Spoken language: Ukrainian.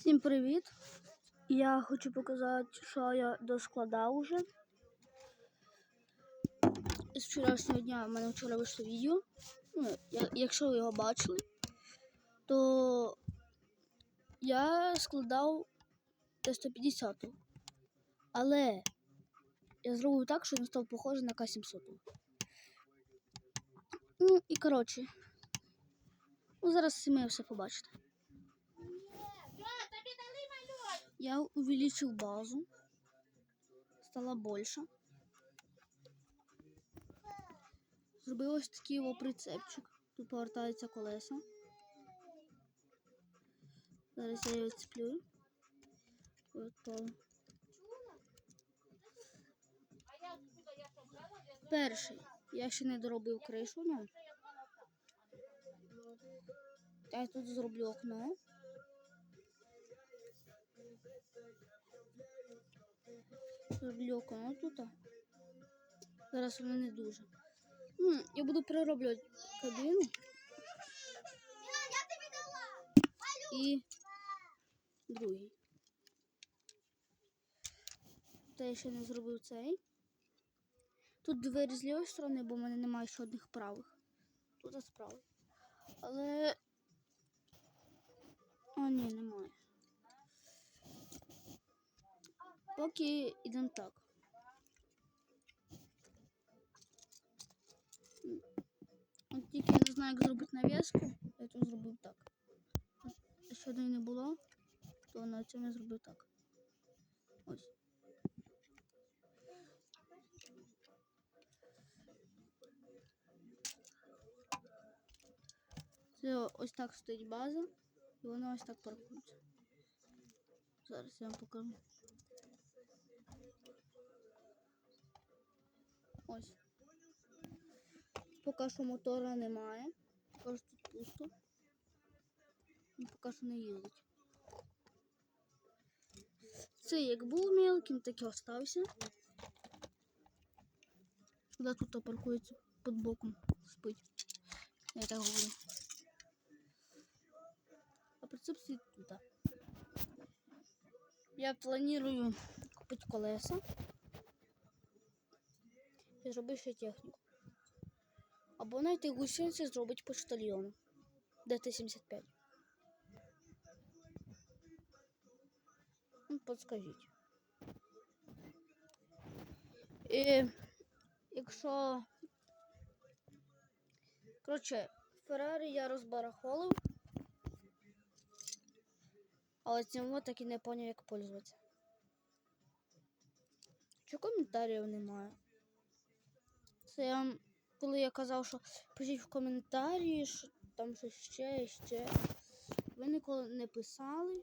Всім привіт! Я хочу показати, що я доскладав уже. З вчорашнього дня в мене вчора вийшло відео. Ну, якщо ви його бачили, то я складав Т-150. Але я зробив так, що він став похожий на К-700. Ну і коротше. Ну, зараз самі все побачите. Я увеличил базу. Стала больше. Зробив ось такий його прицепчик. Тут повертаються колеса. Зараз я його цеплю. Перший. Я ще не доробив кришу, ну. Я тут зроблю окно. Зроблю окно тут. Зараз воно не дуже. Ну, я буду перероблювати кабіну. І другий. Та я ще не зробив цей. Тут двері з лівої сторони, бо в мене немає ще одних правих. Тут з. Але. О, ні, немає. Поки йдемо так. М. От тільки я не знаю, як зробити нав'язку, я то зробив так. Якщо неї не було, то на цьому я зробив так. Ось. Це ось так стоїть база, і вона ось так паркується. Зараз я вам покажу. Ось. Поки що мотора немає. Поки що тут пусто. Він поки що не їздить. Це як був мелким, так і остався. Куди тут паркується під боком спить. Я так говорю. А прицеп стоїть тут. Я планую купити колеса і зробити ще техніку. Або навіть гусениці зробити почтальйону. ДТ-75. Ну, подскажіть. І якщо. Коротше, Феррарі я розбарахолив. Але цим так і не поняв, як пользуватися. Чого коментарів немає? Це коли я казав, що пишіть в коментарі, що там щось ще, ще. Ви ніколи не писали.